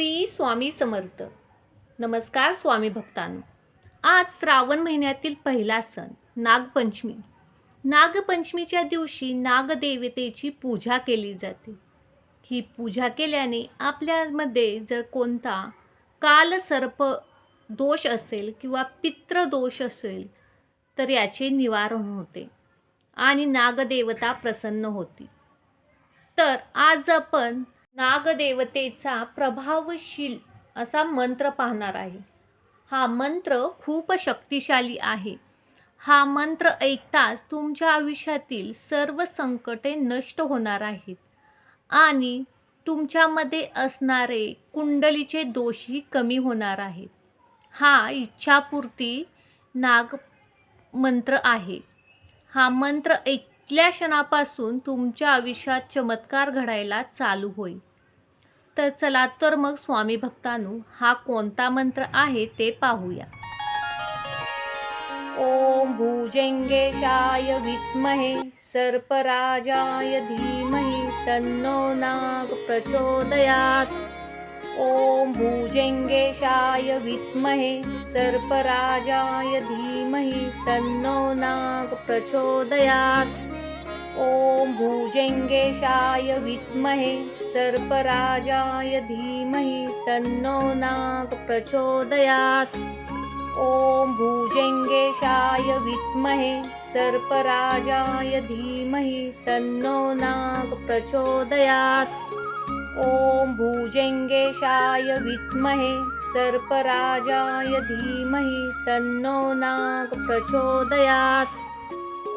श्री स्वामी समर्थ. नमस्कार स्वामी भक्तांनो. आज श्रावण महिन्यातील पहिला सण नागपंचमी. नागपंचमीच्या दिवशी नागदेवतेची पूजा केली जाते. ही पूजा केल्याने आपल्यामध्ये जर कोणता कालसर्प दोष असेल किंवा पित्रदोष असेल तर याचे निवारण होते आणि नागदेवता प्रसन्न होती तर आज आपण नागदेवतेचा प्रभावशील असा मंत्र पाहणार आहे. हा मंत्र खूप शक्तिशाली आहे. हा मंत्र ऐकताच तुमच्या आयुष्यातील सर्व संकटे नष्ट होणार आहेत आणि तुमच्यामध्ये असणारे कुंडलीचे दोषही कमी होणार आहेत. हा इच्छापूर्ती नाग मंत्र आहे. हा मंत्र ऐकल्या क्षणापासून तुमच्या आयुष्यात चमत्कार घडायला चालू होईल. तर चला तर मग स्वामी भक्तानू हा कोणता मंत्र आहे ते पाहूया. ओम भुजंगेशाय विद्महे सर्पराजाय धीमहि तन्नो नाग प्रचोदयात्. ॐ भुजंगेशाय विद्महे सर्पराजाय धीमहि तन्नो नाग प्रचोदयात्. ॐ भुजंगेशाय विद्महे सर्पराजाय धीमहि तन्नो नाग प्रचोदयात्। ॐ भुजंगेशाय विद्महे सर्पराजाय धीमहि तन्नो नाग प्रचोदयात्। ॐ भुजंगेशाय विद्महे सर्पराजाय धीमहि तन्नो नाग प्रचोदयात्।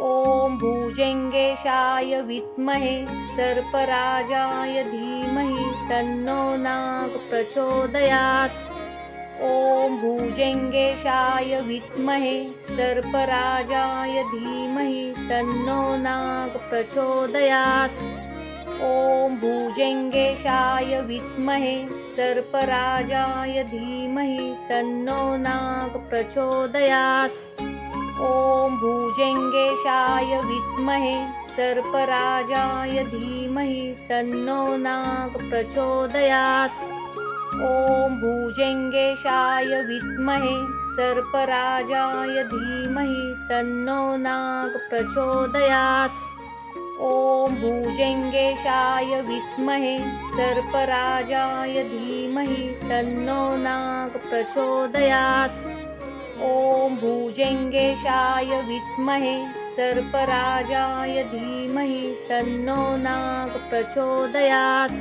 ॐ भुजंगेशाय विद्महे, सर्पराजाय धीमहि, तन्नो नाग प्रचोदयात्। ॐ भुजंगेशाय विद्महे, सर्पराजाय धीमहि, तन्नो नाग प्रचोदयात्। ॐ भुजंगेशाय विद्महे, सर्पराजाय धीमहि, तन्नो नाग प्रचोदयात्। ॐ भुजंगेशाय विद्महे सर्पराजाय धीमहि, तन्नो नाग प्रचोदयात्। ॐ भुजंगेशाय विद्महे सर्पराजाय धीमहि, तन्नो नाग प्रचोदयात्। ॐ भुजंगेशाय विद्महे सर्पराजाय धीमहि, तन्नो नाग प्रचोदयात्। ॐ भुजंगेशाय विद्महे, सर्पराजाय धीमहि, तन्नो नाग प्रचोदयात्।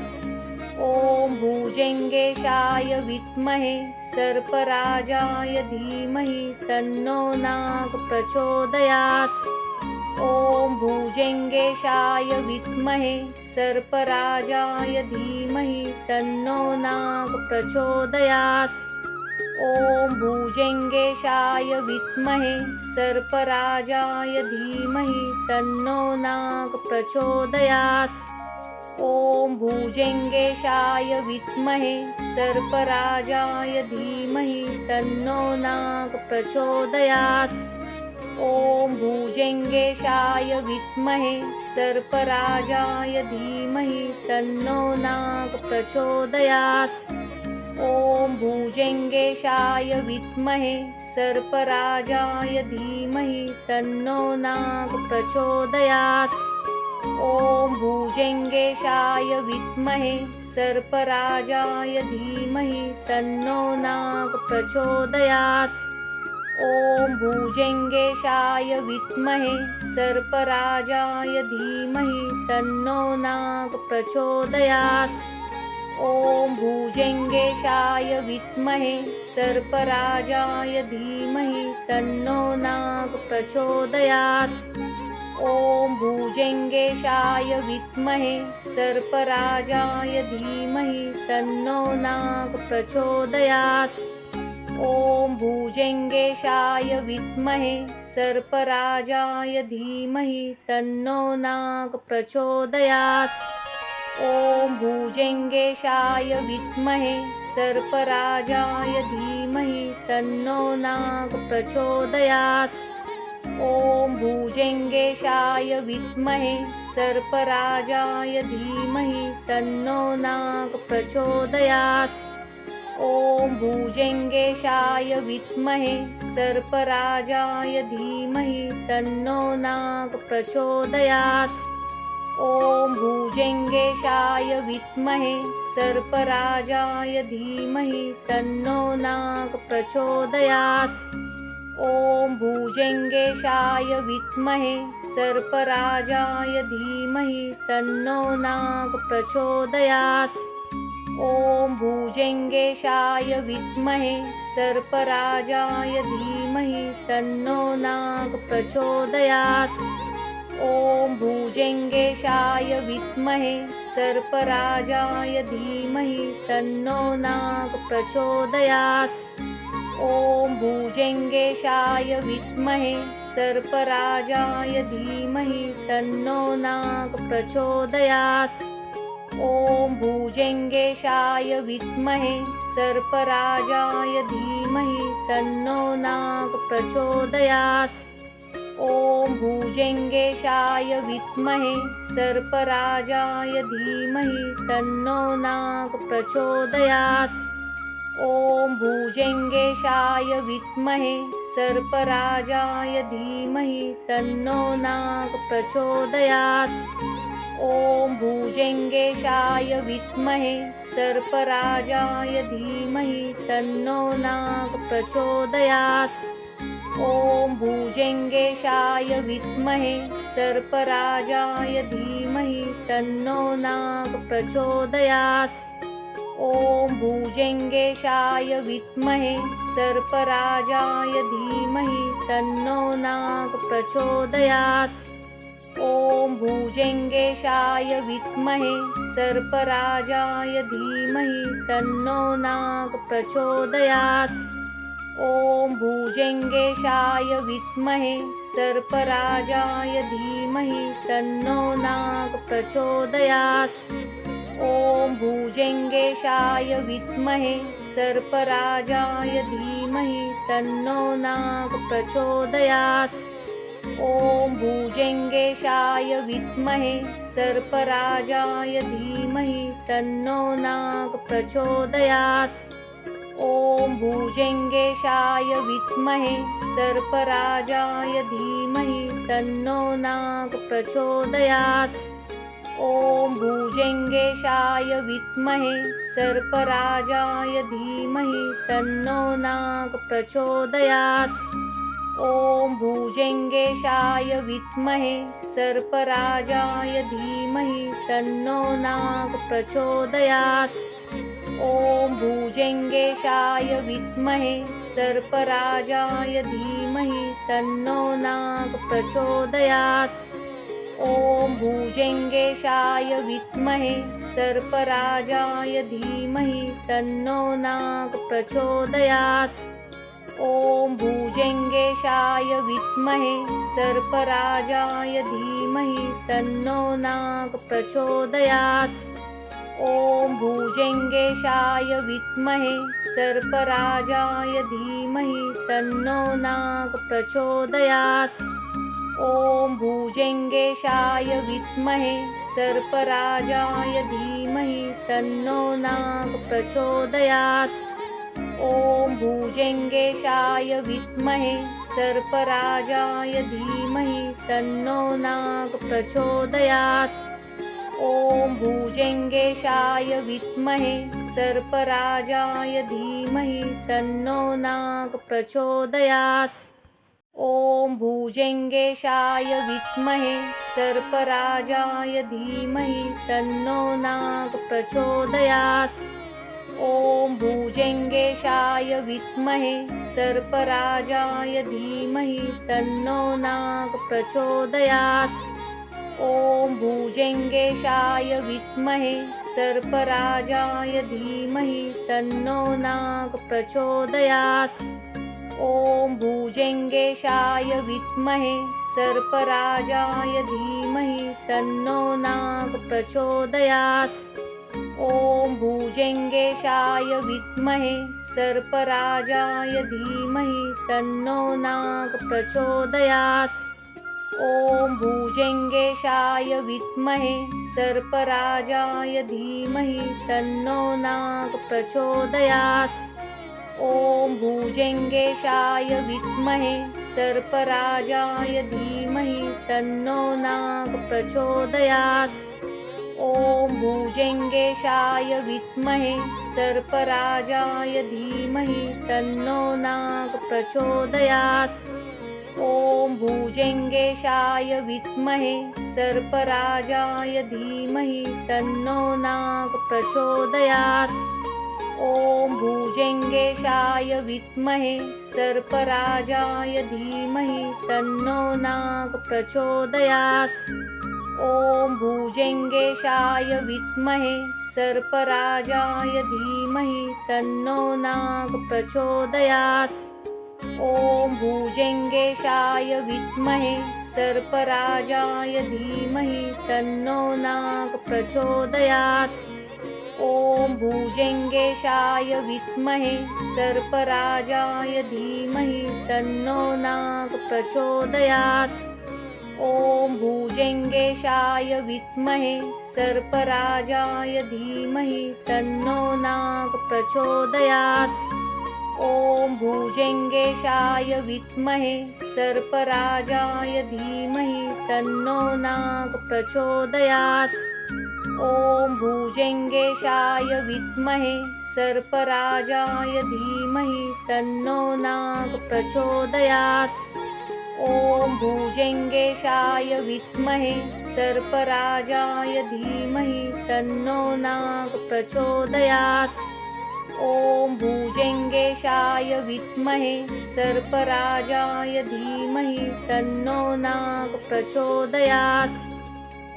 ॐ भुजंगेशाय विद्महे, सर्पराजाय धीमहि, तन्नो नाग प्रचोदयात्। ॐ भुजंगेशाय विद्महे, सर्पराजाय धीमहि, तन्नो नाग प्रचोदयात्। ॐ भुजंगेशाय विद्महे, सर्पराजाय धीमहि, तन्नो नाग प्रचोदयात्। ॐ भुजंगेशाय विद्महे, सर्पराजाय धीमहि, तन्नो नाग प्रचोदयात्। ॐ भुजंगेशाय विद्महे, सर्पराजाय धीमहि, तन्नो नाग प्रचोदयात्। ॐ भुजंगेशाय विद्महे, सर्पराजाय धीमहि, तन्नो नाग प्रचोदयात्। ॐ भुजंगेशाय विद्महे, सर्पराजाय धीमहि, तन्नो नाग प्रचोदयात्। ॐ भुजंगेशाय विद्महे, सर्पराजाय धीमहि, तन्नो नाग प्रचोदयात्। ॐ भुजंगेशाय विद्महे, सर्पराजाय धीमहि, तन्नो नाग प्रचोदयात्। ॐ भुजंगेशाय विद्महे, सर्पराजाय धीमहि, तन्नो नाग प्रचोदयात्। ॐ भुजंगेशाय विद्महे, सर्पराजाय धीमहि, तन्नो नाग प्रचोदयात्। ॐ भुजंगेशाय विद्महे, सर्पराजाय धीमहि, तन्नो नाग प्रचोदयात्। ॐ भुजंगेशाय विद्महे, सर्पराजाय धीमहि, तन्नो नाग प्रचोदयात्। ॐ भुजङ्गेशाय विद्महे, सर्पराजाय धीमहि, तन्नो नाग प्रचोदयात्। ॐ भुजङ्गेशाय विद्महे, सर्पराजाय धीमहि, तन्नो नाग प्रचोदयात्। ॐ भुजङ्गेशाय विद्महे, सर्पराजाय धीमहि, तन्नो नाग प्रचोदयात्। ॐ भुजङ्गेशाय विद्महे, सर्पराजाय धीमहि, तन्नो नाग प्रचोदयात्। ॐ भुजङ्गेशाय विद्महे सर्पराजाय धीमहि, तन्नो नाग प्रचोदयात्। ॐ भुजङ्गेशाय विद्महे सर्पराजाय धीमहि, तन्नो नाग प्रचोदयात्। ॐ भुजङ्गेशाय विद्महे सर्पराजाय धीमहि, तन्नो नाग प्रचोदयात्। ॐ भुजङ्गेशाय विद्महे, सर्पराजाय धीमहि, तन्नो नाग प्रचोदयात्। ॐ भुजङ्गेशाय विद्महे, सर्पराजाय धीमहि, तन्नो नाग प्रचोदयात्। ॐ भुजङ्गेशाय विद्महे, सर्पराजाय धीमहि, तन्नो नाग प्रचोदयात्। ॐ भुजङ्गेशाय विद्महे, सर्पराजाय धीमहि, तन्नो नाग प्रचोदयात्। ॐ भुजङ्गेशाय विद्महे, सर्पराजाय धीमहि, तन्नो नाग प्रचोदयात्। ॐ भुजङ्गेशाय विद्महे, सर्पराजाय धीमहि, तन्नो नाग प्रचोदयात्। ॐ भुजङ्गेशाय विद्महे सर्पराजाय धीमहि तन्नो नाग प्रचोदयात्। ॐ भुजङ्गेशाय विद्महे सर्पराजाय धीमहि तन्नो नाग प्रचोदयात्। ॐ भुजङ्गेशाय विद्महे सर्पराजाय धीमहि तन्नो नाग प्रचोदयात्। ॐ भुजङ्गेशाय विद्महे, सर्पराजाय धीमहि, तन्नो नाग प्रचोदयात्। ॐ भुजङ्गेशाय विद्महे, सर्पराजाय धीमहि, तन्नो नाग प्रचोदयात्। ॐ भुजङ्गेशाय विद्महे, सर्पराजाय धीमहि, तन्नो नाग प्रचोदयात्। ॐ भुजङ्गेशाय विद्महे सर्पराजाय धीमहि तन्नो नाग प्रचोदयात्। ॐ भुजङ्गेशाय विद्महे सर्पराजाय धीमहि तन्नो नाग प्रचोदयात्। ॐ भुजङ्गेशाय विद्महे सर्पराजाय धीमहि तन्नो नाग प्रचोदयात्। ॐ भुजङ्गेशाय विद्महे, सर्पराजाय धीमहि, तन्नो नाग प्रचोदयात्। ॐ भुजङ्गेशाय विद्महे, सर्पराजाय धीमहि, तन्नो नाग प्रचोदयात्। ॐ भुजङ्गेशाय विद्महे, सर्पराजाय धीमहि, तन्नो नाग प्रचोदयात्। ॐ भुजङ्गेशाय विद्महे, सर्पराजाय धीमहि, तन्नो नाग प्रचोदयात्। ॐ भुजङ्गेशाय विद्महे, सर्पराजाय धीमहि, तन्नो नाग प्रचोदयात्। ॐ भुजङ्गेशाय विद्महे, सर्पराजाय धीमहि, तन्नो नाग प्रचोदयात्। ॐ भुजङ्गेशाय विद्महे, सर्पराजाय धीमहि, तन्नो नाग प्रचोदयात्। ॐ भुजङ्गेशाय विद्महे, सर्पराजाय धीमहि, तन्नो नाग प्रचोदयात्। ॐ भुजङ्गेशाय विद्महे, सर्पराजाय धीमहि, तन्नो नाग प्रचोदयात्। ॐ भुजङ्गेशाय विद्महे, सर्पराजाय धीमहि, तन्नो नाग प्रचोदयात्। ॐ भुजङ्गेशाय विद्महे, सर्पराजाय धीमहि, तन्नो नाग प्रचोदयात्। ॐ भुजङ्गेशाय विद्महे, सर्पराजाय धीमहि, तन्नो नाग प्रचोदयात्। भुजङ्गेशाय विद्महे, सर्पराजाय धीमहि, तन्नो नाग प्रचोदयात्। ॐ भुजङ्गेशाय विद्महे, सर्पराजाय धीमहि, तन्नो नाग प्रचोदयात्। ॐ भुजङ्गेशाय विद्महे, सर्पराजाय धीमहि, तन्नो नाग प्रचोदयात्। ॐ भुजङ्गेशाय विद्महे सर्पराजाय धीमहि तन्नो नाग प्रचोदयात्। ॐ भुजङ्गेशाय विद्महे सर्पराजाय धीमहि तन्नो नाग प्रचोदयात्। ॐ भुजङ्गेशाय विद्महे सर्पराजाय धीमहि तन्नो नाग प्रचोदयात्। ॐ भुजङ्गेशाय विद्महे, सर्पराजाय धीमहि, तन्नो नाग प्रचोदयात्। ॐ भुजङ्गेशाय विद्महे, सर्पराजाय धीमहि, तन्नो नाग प्रचोदयात्। ॐ भुजङ्गेशाय विद्महे, सर्पराजाय धीमहि, तन्नो नाग प्रचोदयात्। ॐ भुजङ्गेशाय विद्महे, सर्पराजाय धीमहि, तन्नो नाग प्रचोदयात्।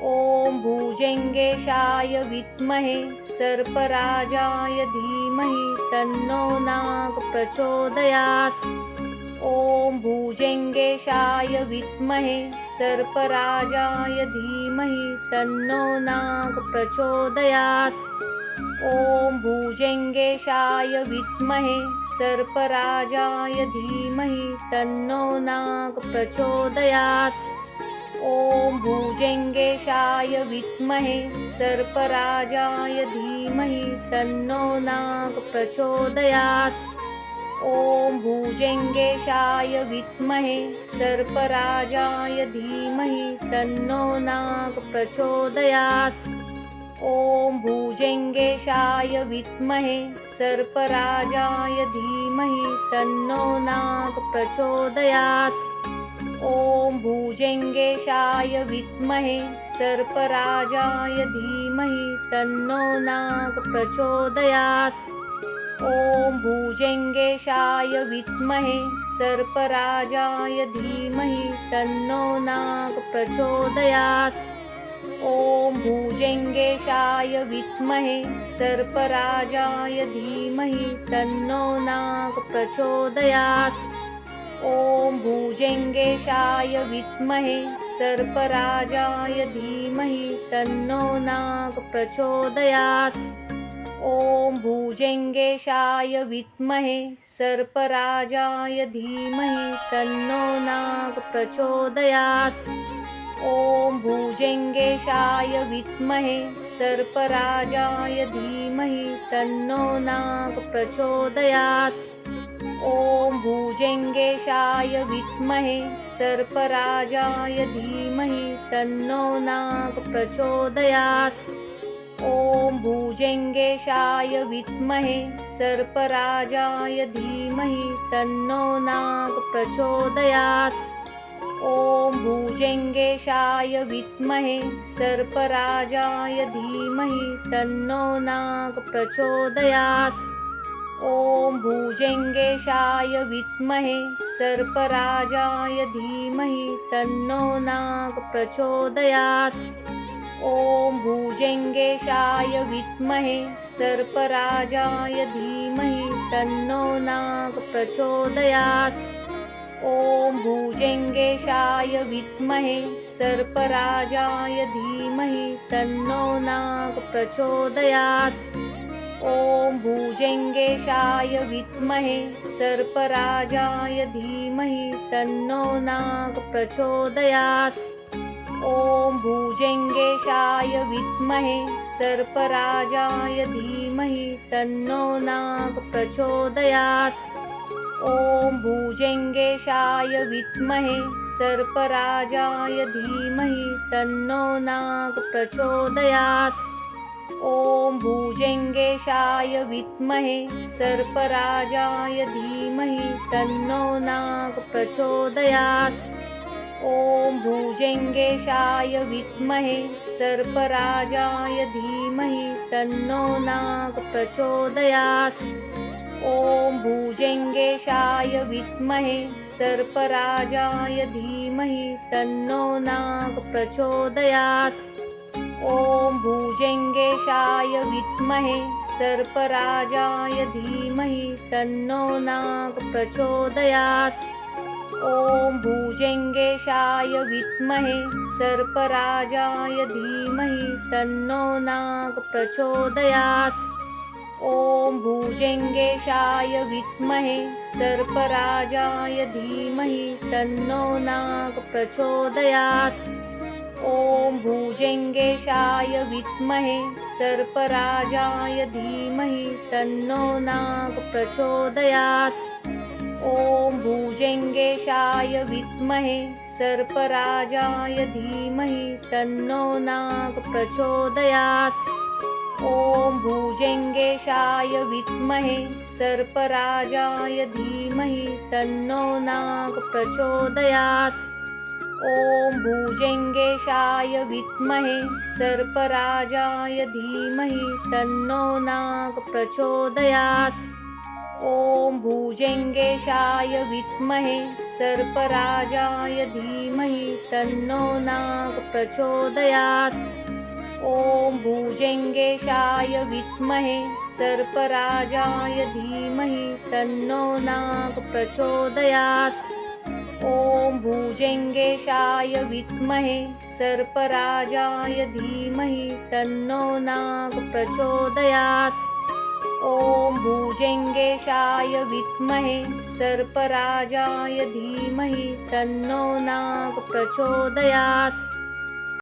ॐ भुजङ्गेशाय विद्महे, सर्पराजाय धीमहि, तन्नो नाग प्रचोदयात्। ॐ भुजङ्गेशाय विद्महे, सर्पराजाय धीमहि, तन्नो नाग प्रचोदयात्। ॐ भुजङ्गेशाय विद्महे, सर्पराजाय धीमहि, तन्नो नाग प्रचोदयात्। ॐ भुजङ्गेशाय विद्महे, सर्पराजाय धीमहि, तन्नो नाग प्रचोदयात्। ॐ भुजङ्गेशाय विद्महे, सर्पराजाय धीमहि, तन्नो नाग प्रचोदयात्। ॐ भुजङ्गेशाय विद्महे, सर्पराजाय धीमहि, तन्नो नाग प्रचोदयात्। ॐ भुजङ्गेशाय विद्महे, सर्पराजाय धीमहि, तन्नो नाग प्रचोदयात्। ॐ भुजङ्गेशाय विद्महे, सर्पराजाय धीमहि, तन्नो नाग प्रचोदयात्। ॐ भुजङ्गेशाय विद्महे सर्पराजाय धीमहि, तन्नो नाग प्रचोदयात्। ॐ भुजङ्गेशाय विद्महे सर्पराजाय धीमहि, तन्नो नाग प्रचोदयात्। ॐ भुजङ्गेशाय विद्महे सर्पराजाय धीमहि, तन्नो नाग प्रचोदयात्। ॐ भुजङ्गेशाय विद्महे सर्पराजाय धीमहि तन्नो नाग प्रचोदयात्। ॐ भुजङ्गेशाय विद्महे सर्पराजाय धीमहि तन्नो नाग प्रचोदयात्। ॐ भुजङ्गेशाय विद्महे सर्पराजाय धीमहि तन्नो नाग प्रचोदयात्। ॐ भुजङ्गेशाय विद्महे, सर्पराजाय धीमहि, तन्नो नाग प्रचोदयात्। ॐ भुजङ्गेशाय विद्महे, सर्पराजाय धीमहि, तन्नो नाग प्रचोदयात्। ॐ भुजङ्गेशाय विद्महे, सर्पराजाय धीमहि, तन्नो नाग प्रचोदयात्। ॐ भुजङ्गेशाय विद्महे सर्पराजाय धीमहि तन्नो नाग प्रचोदयात्। ॐ भुजङ्गेशाय विद्महे सर्पराजाय धीमहि तन्नो नाग प्रचोदयात्। ॐ भुजङ्गेशाय विद्महे सर्पराजाय धीमहि तन्नो नाग प्रचोदयात्। ॐ भुजङ्गेशाय विद्महे, सर्पराजाय धीमहि, तन्नो नाग प्रचोदयात्। ॐ भुजङ्गेशाय विद्महे, सर्पराजाय धीमहि, तन्नो नाग प्रचोदयात्। ॐ भुजङ्गेशाय विद्महे, सर्पराजाय धीमहि, तन्नो नाग प्रचोदयात्। ॐ भुजङ्गेशाय विद्महे, सर्पराजाय धीमहि, तन्नो नाग प्रचोदयात्। ॐ भुजङ्गेशाय विद्महे, सर्पराजाय धीमहि, तन्नो नाग प्रचोदयात्। ॐ भुजङ्गेशाय विद्महे, सर्पराजाय धीमहि, तन्नो नाग प्रचोदयात्। ॐ भुजङ्गेशाय विद्महे सर्पराजाय धीमहि तन्नो नाग प्रचोदयात्। ॐ भुजङ्गेशाय विद्महे सर्पराजाय धीमहि तन्नो नाग प्रचोदयात्। ॐ भुजङ्गेशाय विद्महे सर्पराजाय धीमहि तन्नो नाग प्रचोदयात्। ॐ भुजङ्गेशाय विद्महे, सर्पराजाय धीमहि, तन्नो नाग प्रचोदयात्। ॐ भुजङ्गेशाय विद्महे, सर्पराजाय धीमहि, तन्नो नाग प्रचोदयात्। ॐ भुजङ्गेशाय विद्महे, सर्पराजाय धीमहि, तन्नो नाग प्रचोदयात्। ॐ भुजङ्गेशाय विद्महे, सर्पराजाय धीमहि, तन्नो नाग प्रचोदयात्। ॐ भुजङ्गेशाय विद्महे, सर्पराजाय धीमहि, तन्नो नाग प्रचोदयात्। ॐ भुजङ्गेशाय विद्महे, सर्पराजाय धीमहि, तन्नो नाग प्रचोदयात्।